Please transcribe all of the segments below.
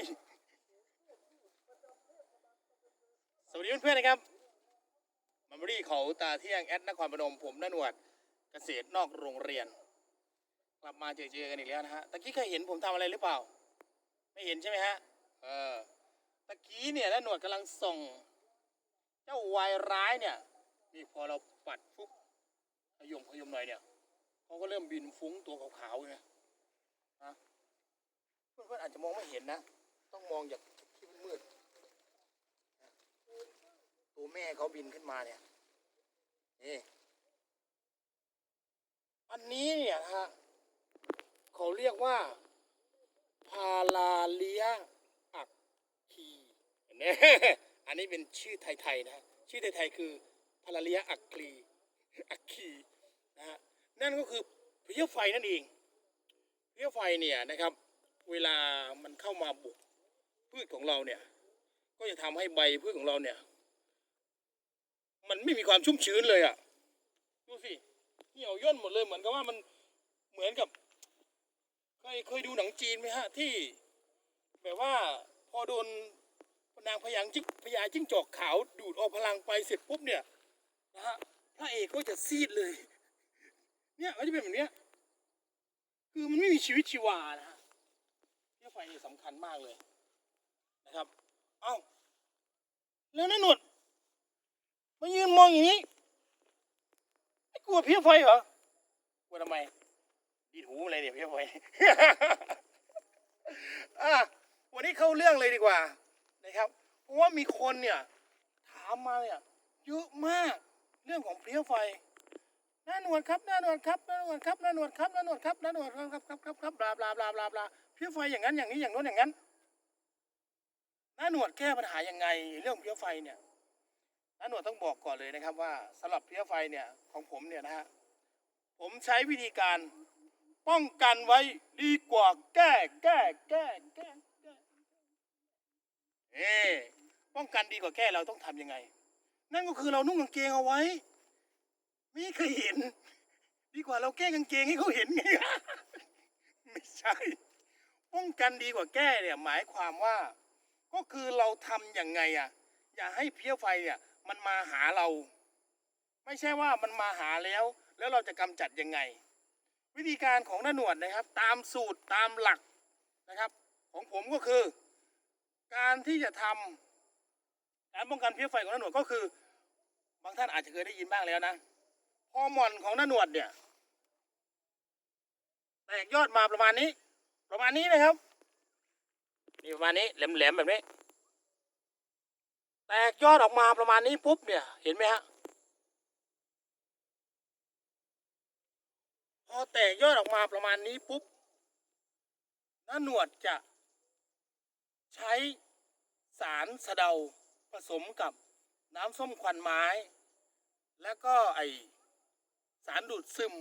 ยสวัสดีเพื่อนๆนะครับมัมบรี่เขาตาเที่ยงแอดนครพนมผมนหนวดเกษตรนอกโรงเรียน กลับมาเจอเจอกันอีกแล้วนะฮะตะกี้เคยเห็นผมทำอะไรหรือเปล่า ไม่เห็นใช่ไหมฮะเออตะกี้เนี่ยนหนวดกำลังส่ง เจ้าวายร้ายเนี่ยนี่พอเราปัดฟุบขยมขยมหน่อยเนี่ยเขาก็เริ่มบินฟุ้งตัวขาวๆไงฮะเพื่อนๆอาจจะมองไม่เห็นนะ ต้องมองจากที่มืดๆตัวแม่เขาบินขึ้นมาเนี่ยนี่อันนี้เนี่ยนะฮะเขาเรียกว่า พาลาเลียอักคีเนี่ยอันนี้เป็นชื่อไทยๆนะฮะชื่อไทยๆคือพาลาเลียอักคีอักคีนะฮะนั่นก็คือเพลี้ยไฟนั่นเองเพลี้ยไฟเนี่ยนะครับ เวลามันเข้ามาบุก พืชของเราเนี่ย ก็จะทำให้ใบพืชของเราเนี่ย มันไม่มีความชุ่มชื้นเลยอะ่ะดูสิเหี่ยวย่นหมดเลยเหมือนกับว่ามันเหมือนกับเคยเคยดูหนังจีนไหมฮะที่ แบบว่าพอโดนนางพยางจิ้งพญาจิ้งจอกขาวดูดเอาพลังไปเสร็จปุ๊บเนี่ยนะฮะพระเอกก็จะซีดเลย เนี่ยก็จะเป็นแบบเนี้ยคือมันไม่มีชีวิตชีวานะฮะเพี้ยไฟนี่สำคัญมากเลย นะครับ เอ้าแล้วนั่นหนวดมายืนมองอย่างนี้ไม่กลัวเพี้ยไฟเหรอกลัวทำไมดีหูอะไรเนี่ยเพี้ยไฟ อะวันนี้เข้าเรื่องเลยดีกว่านะครับ เพราะว่ามีคนเนี่ย ถามมาเนี่ยเยอะมากเรื่องของเพลี้ยไฟหน้าหนวดครับหน้าหนวดครับหน้าหนวดครับหน้าหนวดครับหน้าหนวดครับหน้าหนวดครับครับครับครับบลาบลาบลาบลาบลาเพี้ยไฟอย่างนั้นอย่างนี้อย่างโน้นอย่างนั้น น้าหนวดแก้ปัญหายังไง เรื่องเพี้ยไฟเนี่ยน้าหนวดต้องบอกก่อนเลยนะครับว่าสำหรับเพี้ยไฟเนี่ยของผมเนี่ยนะฮะผมใช้วิธีการป้องกันไว้ดีกว่าแก้แก้แก้แก้แก้เอ๊ป้องกันดีกว่าแก้เราต้องทำยังไง นั่นก็คือเรานุ่งกางเกงเอาไว้ ไม่เคยเห็น ดีกว่าเราแก้กางเกงให้เขาเห็นไงไม่ใช่ ป้องกันดีกว่าแก้เนี่ย หมายความว่า ก็คือเราทำอย่างไงอะ อย่าให้เพี้ยไฟเนี่ยมันมาหาเรา ไม่ใช่ว่ามันมาหาแล้ว แล้วเราจะกำจัดยังไง วิธีการของน้าหนวดนะครับ ตามสูตรตามหลักนะครับ ของผมก็คือ การที่จะทำการป้องกันเพี้ยไฟของน้าหนวดก็คือ บางท่านอาจจะเคยได้ยินบ้างแล้วนะพอหม่อนของน้าหนวดเนี่ยแตกยอดมาประมาณนี้ ประมาณนี้นะครับ นี่ประมาณนี้แหลมๆแบบนี้ แตกยอดออกมาประมาณนี้ปุ๊บเนี่ย เห็นไหมฮะพอแตกยอดออกมาประมาณนี้ปุ๊บน้าหนวดจะ ใช้สารสะเดาผสมกับน้ำส้มควันไม้ แล้วก็ไอสารดูดซึม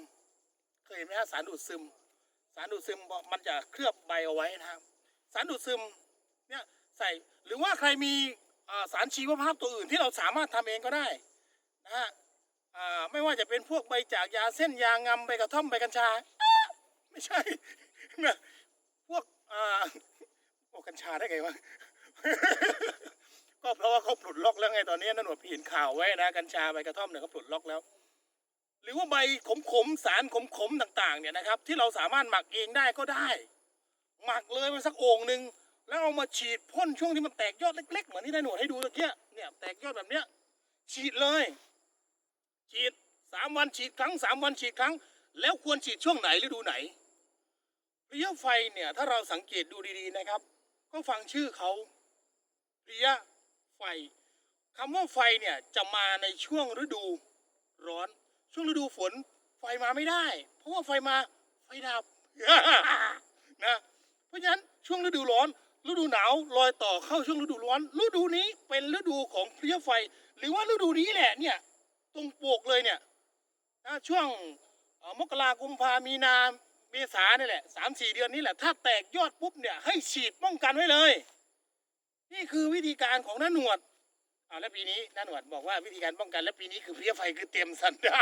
เคยเห็นไหมฮะสารดูดซึม สารดูดซึมมันจะเคลือบใบเอาไว้นะครับ สารดูดซึมเนี่ยใส่หรือว่าใครมีสารชีวภาพตัวอื่นที่เราสามารถทำเองก็ได้นะฮะไม่ว่าจะเป็นพวกใบจากยาเส้นยางำใบกระท่อมใบกัญชา ไม่ใช่พวกอ่าพวกกัญชาได้ไงวะก็เพราะว่าเขาปลดล็อกแล้วไงตอนนี้นั่นหนวดพี่เห็นข่าวไว้นะกัญชาใบกระท่อมเนี่ยเขาปลดล็อกแล้ว หรือว่าใบขมๆสารขมๆต่าง ๆ เนี่ยนะครับ ที่เราสามารถหมักเองได้ก็ได้ หมักเลยมาสักโอ่งหนึ่งแล้วเอามาฉีดพ่นช่วงที่มันแตกยอดเล็กๆเหมือนที่ได้หนวดให้ดูตะเกียเนี่ยแตกยอดแบบเนี้ยฉีดเลย ฉีดสามวันฉีดครั้งสามวันฉีดครั้ง แล้วควรฉีดช่วงไหนฤดูไหนเพลี้ยไฟเนี่ยถ้าเราสังเกตดูดีๆนะครับ ก็ฟังชื่อเขาเพลี้ยไฟคำว่าไฟเนี่ยจะมาในช่วงฤดูร้อน ช่วงฤดูฝนไฟมาไม่ได้ เพราะว่าไฟมาไฟดับนะ เพราะฉะนั้นช่วงฤดูร้อน ฤดูหนาวลอยต่อเข้าช่วงฤดูร้อน ฤดูนี้เป็นฤดูของเพลี้ยไฟ หรือว่าฤดูนี้แหละเนี่ยตรงปลวกเลยเนี่ยนะช่วงมกรากุมภามีนาเมษาเนี่ยแหละสามสี่เดือนนี้แหละ ถ้าแตกยอดปุ๊บเนี่ยให้ฉีดป้องกันไว้เลย นี่คือวิธีการของน้าหนวดอ่าแล้วปีนี้น้าหนวดบอกว่าวิธีการป้องกัน และปีนี้คือเพลี้ยไฟคือเตรียมสันดา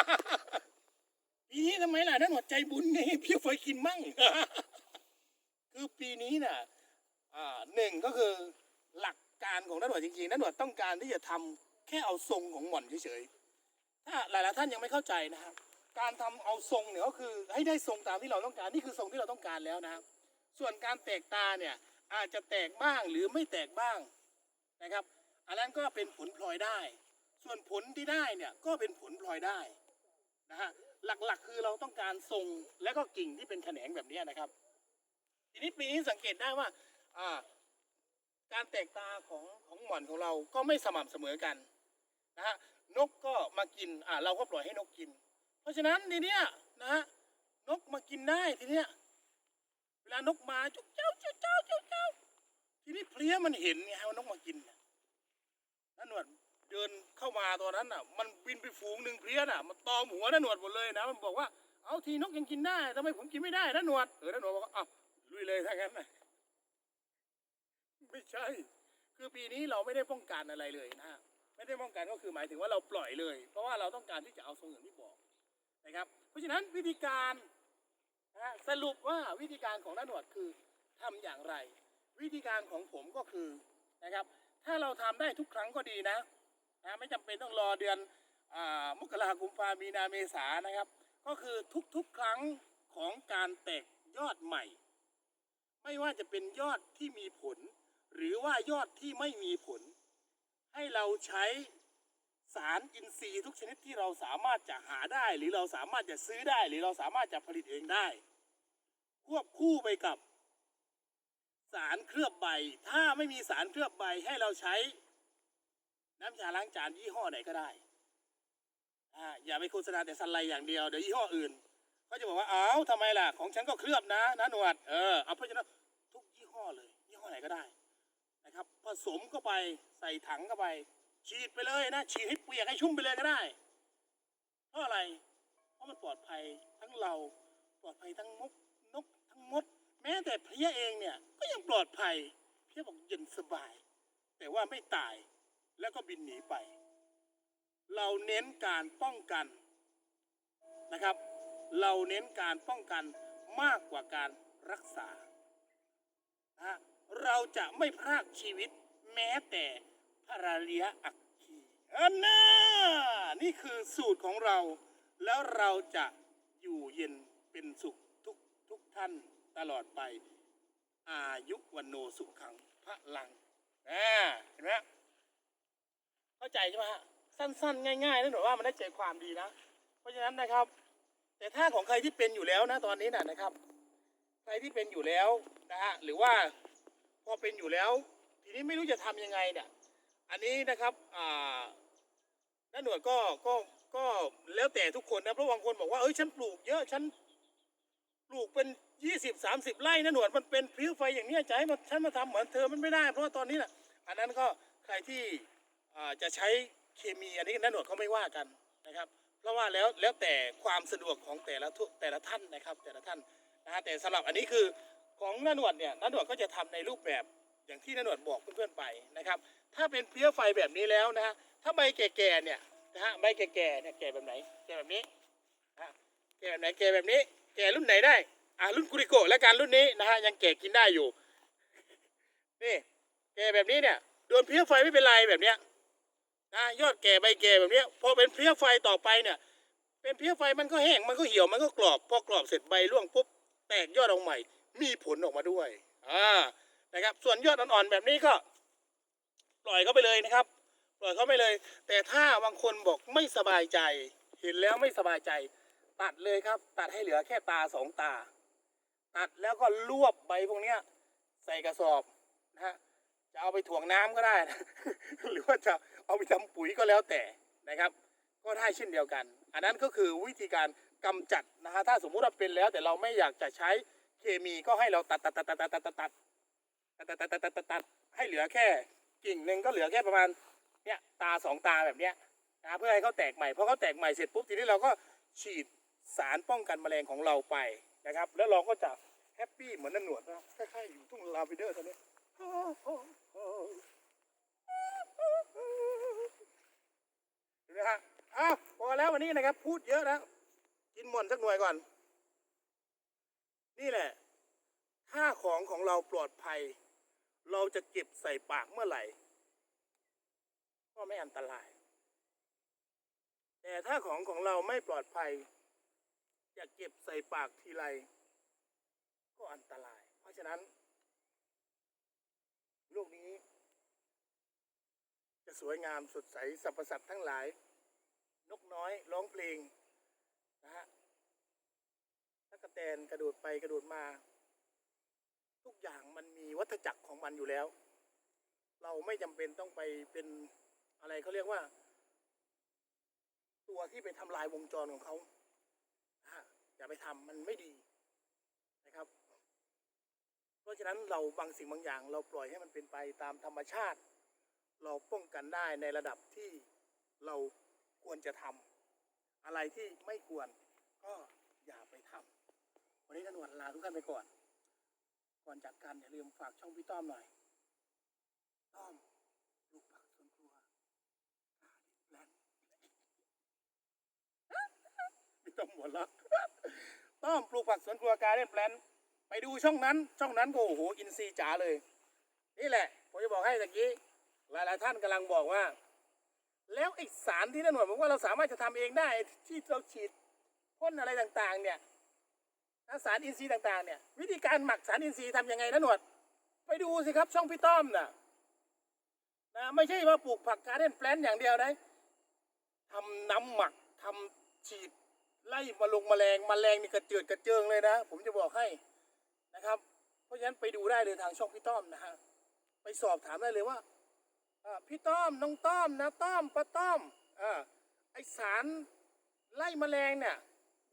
ปีนี้ทำไมล่ะน้าหนวดใจบุญไงเพลี้ยไฟกินมั่ง คือปีนี้น่ะอ่าหนึ่งก็คือหลักการของนักหนวดจริงๆนักหนวดต้องการที่จะทำแค่เอาทรงของหม่อนเฉยๆถ้าหลายๆท่านยังไม่เข้าใจนะครับการทำเอาทรงเนี่ยก็คือให้ได้ทรงตามที่เราต้องการนี่คือทรงที่เราต้องการแล้วนะครับ ส่วนการแตกตาเนี่ยอาจจะแตกบ้างหรือไม่แตกบ้างนะครับ อันนั้นก็เป็นผลพลอยได้ ส่วนผลที่ได้เนี่ยก็เป็นผลพลอยได้นะฮะหลักๆคือเราต้องการทรงและก็กิ่งที่เป็นแขนงแบบนี้นะครับ ทีนี้ปีนี้สังเกตได้ว่าอ่า การแตกตาของของหม่อนของเราก็ไม่สม่ำเสมอกันนะฮะนกก็มากินอ่าเราก็ปล่อยให้นกกิน เพราะฉะนั้นทีเนี้ยนะฮะนกมากินได้ทีเนี้ยเวลานกมาจุ๊กเจ้าจุ๊กเจ้าจุ๊กเจ้าทีนี้เพลี้ยมันเห็นไงว่านกมากินน่ะนั่นหนวดเดินเข้ามาตอนนั้นน่ะ มันบินไปฝูงหนึ่งเพลี้ยน่ะมันตอมหัวนั่นหนวดหมดเลยนะมันบอกว่าเอาทีนกยังกินได้ทำไมผมกินไม่ได้นั่นหนวดเออนั่นหนวดบอกว่าอ้าว ลุยเลยถ้างั้นนะไม่ใช่ คือปีนี้เราไม่ได้ป้องกันอะไรเลยนะฮะไม่ได้ป้องกันก็คือหมายถึงว่าเราปล่อยเลย เพราะว่าเราต้องการที่จะเอาทรงอย่างที่บอกนะครับ เพราะฉะนั้นวิธีการนะฮะสรุปว่าวิธีการของน้าหนวดคือทำอย่างไร วิธีการของผมก็คือนะครับ ถ้าเราทำได้ทุกครั้งก็ดีนะนะไม่จำเป็นต้องรอเดือนอามกราคมพามีนาเมษานะครับ ก็คือทุกๆครั้งของการแตกยอดใหม่ ไม่ว่าจะเป็นยอดที่มีผล หรือว่ายอดที่ไม่มีผล ให้เราใช้สารอินทรีย์ทุกชนิดที่เราสามารถจะหาได้ หรือเราสามารถจะซื้อได้ หรือเราสามารถจะผลิตเองได้ ควบคู่ไปกับ สารเคลือบใบ ถ้าไม่มีสารเคลือบใบให้เราใช้ น้ำยาล้างจานยี่ห้อไหนก็ได้อ่าอย่าไปโฆษณาแต่สันไลอย่างเดียวเดี๋ยวยี่ห้ออื่น เขาจะบอกว่าอ้าวทำไมล่ะ ของฉันก็เคลือบนะนะหนวดเออเอาเพราะฉะนั้นทุกยี่ห้อเลย ยี่ห้อไหนก็ได้นะครับ ผสมเข้าไปใส่ถังเข้าไป ฉีดไปเลยนะ ฉีดให้เปียกให้ชุ่มไปเลยก็ได้ เพราะอะไร เพราะมันปลอดภัยทั้งเราปลอดภัยทั้งมกนกทั้งมด แม้แต่เพี้ยเองเนี่ย ก็ยังปลอดภัยเพี้ยบอกเย็นสบาย แต่ว่าไม่ตายแล้วก็บินหนีไป เราเน้นการป้องกันนะครับ เราเน้นการป้องกันมากกว่าการรักษา เราจะไม่พรากชีวิตแม้แต่พราเลียอักคีอันน่านี่คือสูตรของเรา แล้วเราจะอยู่เย็นเป็นสุขทุกทุกท่านตลอดไป อายุวันโนสุขังพระลังอ่าเห็นไหมเข้าใจใช่ไหมฮะสั้นๆ ง่ายๆนั่นหนูว่ามันได้ใจความดีนะ เพราะฉะนั้นนะครับ แต่ถ้าของใครที่เป็นอยู่แล้วนะตอนนี้นะนะครับ ใครที่เป็นอยู่แล้วนะฮะหรือว่าพอเป็นอยู่แล้ว ทีนี้ไม่รู้จะทำยังไงเนี่ย อันนี้นะครับอ่าน้าหนวดก็ก็ก็แล้วแต่ทุกคนนะเพราะบางคนบอกว่าเอ้ยฉันปลูกเยอะฉันปลูกเป็นยี่สิบสามสิบไร่นะหนวดมันเป็นพลิ้วไฟอย่างนี้จะให้มาฉันมาทำเหมือนเธอมันไม่ได้ เพราะว่าตอนนี้น่ะอันนั้นก็ใครที่อ่าจะใช้เคมีอันนี้น้าหนวดเขาไม่ว่ากันนะครับ เพราะว่าแล้วแล้วแต่ความสะดวกของแต่ละทุกแต่ละท่านนะครับ แต่ละท่านนะฮะแต่สำหรับอันนี้คือของน้าหนวดเนี่ยน้าหนวดก็จะทำในรูปแบบอย่างที่น้าหนวดบอกเพื่อนๆไปนะครับ ถ้าเป็นเพลี้ยไฟแบบนี้แล้วนะฮะถ้าใบแก่ๆเนี่ยนะฮะใบแก่ๆเนี่ยแก่แบบไหน แก่แบบนี้นะฮะแก่แบบไหนแก่แบบนี้ แก่รุ่นไหนได้อ่ารุ่นกุริโกะและการรุ่นนี้นะฮะยังแก่กินได้อยู่นี่แก่แบบนี้เนี่ยโดนเพลี้ยไฟไม่เป็นไรแบบเนี้ย นะยอดแก่ใบแก่แบบนี้พอเป็นเพลี้ยไฟต่อไปเนี่ย เป็นเพลี้ยไฟมันก็แห้งมันก็เหี่ยวมันก็กรอบพอกรอบเสร็จใบร่วงปุ๊บแตกยอดออกใหม่ มีผลออกมาด้วยอ่านะครับ ส่วนยอดอ่อนๆแบบนี้ก็ ปล่อยเขาไปเลยนะครับ ปล่อยเขาไปเลย แต่ถ้าบางคนบอกไม่สบายใจ เห็นแล้วไม่สบายใจ ตัดเลยครับ ตัดให้เหลือแค่ตาสองตา ตัดแล้วก็รวบใบพวกเนี้ย ใส่กระสอบนะฮะ จะเอาไปถ่วงน้ำก็ได้นะหรือว่าจะเอาไปทำปุ๋ยก็แล้วแต่นะครับ ก็ได้เช่นเดียวกัน อันนั้นก็คือวิธีการกำจัดนะฮะถ้าสมมุติว่าเป็นแล้ว แต่เราไม่อยากจะใช้เคมีก็ให้เราตัดตัดตัดตัดตัดตัดตัดตัดตัดตัดตัดตัดตัดตัดให้เหลือแค่กิ่งหนึ่งก็เหลือแค่ประมาณเนี่ยตาสองตาแบบเนี้ยนะเพื่อให้เขาแตกใหม่พอเขาแตกใหม่เสร็จปุ๊บทีนี้เราก็ฉีดสารป้องกันแมลงของเราไปนะครับ แล้วเราก็จะแฮปปี้เหมือนนันหนวดนะคล้ายๆอยู่ทุ่งลาเวนเดอร์ตอนนี้ เห็นไหมฮะอ้าวพอแล้ววันนี้นะครับ พูดเยอะแล้วกินหมอนสักหน่วยก่อน นี่แหละ ถ้าของของเราปลอดภัย เราจะเก็บใส่ปากเมื่อไหร่ ก็ไม่อันตราย แต่ถ้าของของเราไม่ปลอดภัย จะเก็บใส่ปากทีไร ก็อันตราย เพราะฉะนั้น ลูกนี้ จะสวยงามสดใสสรรพสัตว์ทั้งหลาย นกน้อยร้องเพลงนะฮะตะกะแตนกระโดดไปกระโดดมา ทุกอย่างมันมีวัฏจักรของมันอยู่แล้ว เราไม่จำเป็นต้องไปเป็นอะไรเขาเรียกว่า ตัวที่ไปทำลายวงจรของเขาฮะอย่าไปทำมันไม่ดี ราะฉะนั้นเราบางสิ่งบางอย่าง เราปล่อยให้มันเป็นไปตามธรรมชาติ เราป้องกันได้ในระดับที่เราควรจะทำอะไรที่ไม่ควรก็อย่าไปทำวันนี้ท่านหนวดลาทุกท่านไปก่อน ก่อนจากกันอย่าลืมฝากช่องพี่ต้อมหน่อยต้อมลูกผักสวนครัวกาดิแลนพี่ต้อมหัวเราะต้อมปลูกผักสวนครัวการเล่นแปลน ไปดูช่องนั้นช่องนั้นก็โอ้โหอินซีจ๋าเลย นี่แหละ ผมจะบอกให้ตะกี้หลายๆท่านกำลังบอกว่า แล้วไอสารที่นั่นหน่วยบอกว่าเราสามารถจะทำเองได้ที่เราฉีดพ่นอะไรต่างๆ เนี่ยสารอินทรีย์ต่างๆเนี่ย วิธีการหมักสารอินทรีย์ทำยังไงนะหนวด ไปดูสิครับช่องพี่ต้อมนะนะไม่ใช่ว่าปลูกผักการเด้นแปลนอย่างเดียวนะทำน้ำหมักทำฉีดไล่มาลงแมลงแมลงนี่กระเจิดกระเจิงเลยนะ ผมจะบอกให้ นะครับ เพราะฉะนั้นไปดูได้เลยทางช่องพี่ต้อมนะฮะไปสอบถามได้เลยว่าพี่ต้อมน้องต้อมนะต้อมป้าต้อมอไอสารไล่แมลงเนี่ย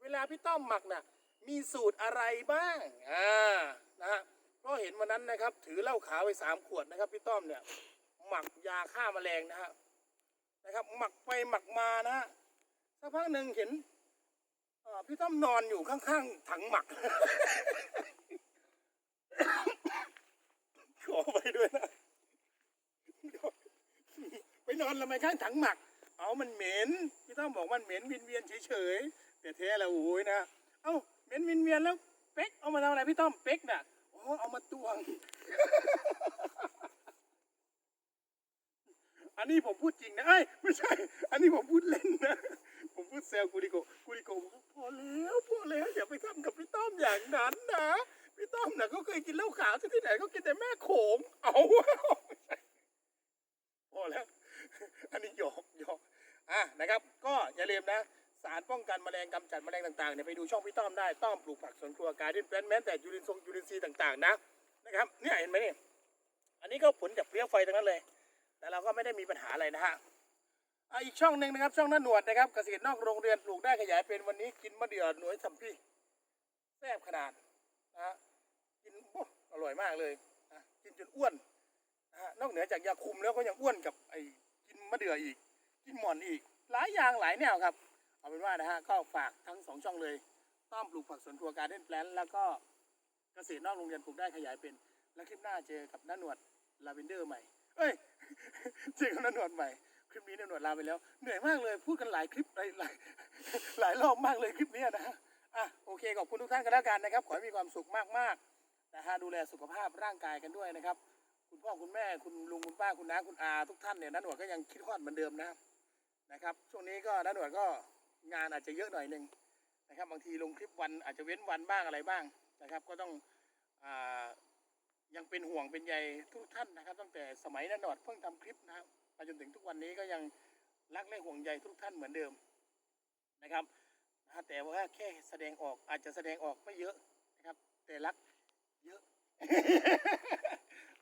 เวลาพี่ต้อมหมักน่ะมีสูตรอะไรบ้างอ่านะฮะเพราะเห็นวันนั้นนะครับ ถือเหล้าขาวไปสามขวดนะครับ พี่ต้อมเนี่ยหมักยาฆ่าแมลงนะฮะนะครับ หมักไปหมักมานะฮะสักพักหนึ่งเห็นพี่ต้อมนอนอยู่ข้างๆถังหมัก ขอไปด้วยนะ ไป นอนทำไมข้างถังหมัก เอามันเหม็นพี่ต้อมบอกมันเหม็นวินเวียนเฉยๆแต่แท้แล้วโอ้ยนะเอ้าเหม็นวินเวียนแล้วเป๊กเอามาทำอะไรพี่ต้อมเป๊กน่ะอ๋อเอามาตวง อันนี้ผมพูดจริงนะเอ้ยไม่ใช่ อันนี้ผมพูดเล่นนะผมพูดแซวกูดิโกกูดิโกบอกว่าพอแล้วพอแล้วอย่าไปทำกับพี่ต้อมอย่างนั้นนะพี่ต้อมน่ะก็เคยกินเหล้าขาวที่ที่ไหนก็กินแต่แม่โขงเอาไม่ใช่พอแล้ว อันนี้หยอกหยอกอะนะครับ ก็ อย่าลืมนะ สารป้องกันแมลงกำจัดแมลงต่างๆเนี่ยไปดูช่องพี่ต้อมได้ต้อมปลูกผักสวนครัวการดินแปลนแม้แต่ยูรินทรงยูรินทรีต่างๆนะนะครับเนี่ยเห็นไหมเนี่ยอันนี้ก็ผลจากเพลี้ยไฟทั้งนั้นเลย แต่เราก็ไม่ได้มีปัญหาอะไรนะฮะอะอีกช่องหนึ่งนะครับช่องหน้าหนวดนะครับเกษตรนอกโรงเรียนปลูกได้ขยายเป็นวันนี้กินมะเดื่อหน่วยสัมพี่แซ่บขนาดนะฮะกินโอ้อร่อยมากเลยนะกินจนอ้วนนะฮะนอกเหนือจากยาคุมแล้วก็ยังอ้วนกับไอ้กินมะเดื่ออีก กินหมอนอีก หลายอย่างหลายแนวครับ เอาเป็นว่านะฮะก็ฝากทั้งสองช่องเลย ต้อมปลูกผักสวนครัวการเด่นแปลนแล้วก็เกษตรนอกโรงเรียนปลูกได้ขยายเป็น และคลิปหน้าเจอกับน้าหนวดลาเวนเดอร์ใหม่ เอ้ย เจอกับน้าหนวดใหม่ คลิปนี้นี่ยหนวดลาไปแล้ว เหนื่อยมากเลย พูดกันหลายคลิปหลายหลายหลายรอบมากเลยคลิปนี้นะฮะอะโอเคขอบคุณทุกท่านกันแล้วกันนะครับ ขอให้มีความสุขมากๆนะฮะดูแลสุขภาพร่างกายกันด้วยนะครับ คุณพ่อคุณแม่คุณลุงคุณป้าคุณน้าคุณอาทุกท่านเนี่ยน้าหนวดก็ยังคิดฮอดเหมือนเดิมนะ นะครับ ช่วงนี้ก็น้าหนวดก็งานอาจจะเยอะหน่อยหนึ่งนะครับ บางทีลงคลิปวันอาจจะเว้นวันบ้างอะไรบ้างนะครับ ก็ต้องอ่ายังเป็นห่วงเป็นใยทุกท่านนะครับ ตั้งแต่สมัยน้าหนวดเพิ่งทำคลิปนะครับมาจนถึงทุกวันนี้ก็ยังรักและห่วงใยทุกท่านเหมือนเดิมนะครับแต่ว่าแค่แสดงออกอาจจะแสดงออกไม่เยอะนะครับ แต่รักเยอะ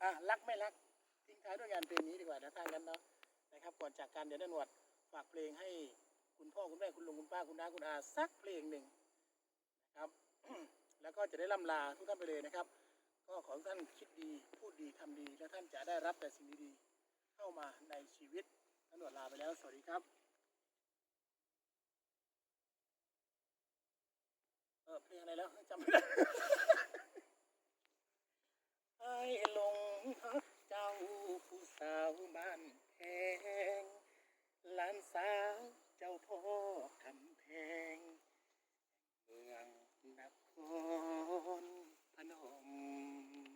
อะรักไม่รักทิ้งท้ายด้วยงานเพลงนี้ดีกว่านะทางกันเนาะนะครับก่อนจากการเดี๋ยวด้านหนวด ฝากเพลงให้คุณพ่อคุณแม่คุณลุงคุณป้าคุณน้าคุณอาสักเพลงหนึ่งนะครับ แล้วก็จะได้ล่ำลาทุกท่านไปเลยนะครับ ก็ขอท่านคิดดีพูดดีทำดี และท่านจะได้รับแต่สิ่งดีๆเข้ามาในชีวิตตำรวจลาไปแล้ว สวัสดีครับเออเพลงอะไรแล้วจำไม่ได้ไอ้หลงเจ้าผู้สาวบ้านแพง ลานสาวเจ้าพ่อคำแพง เมืองนครพนม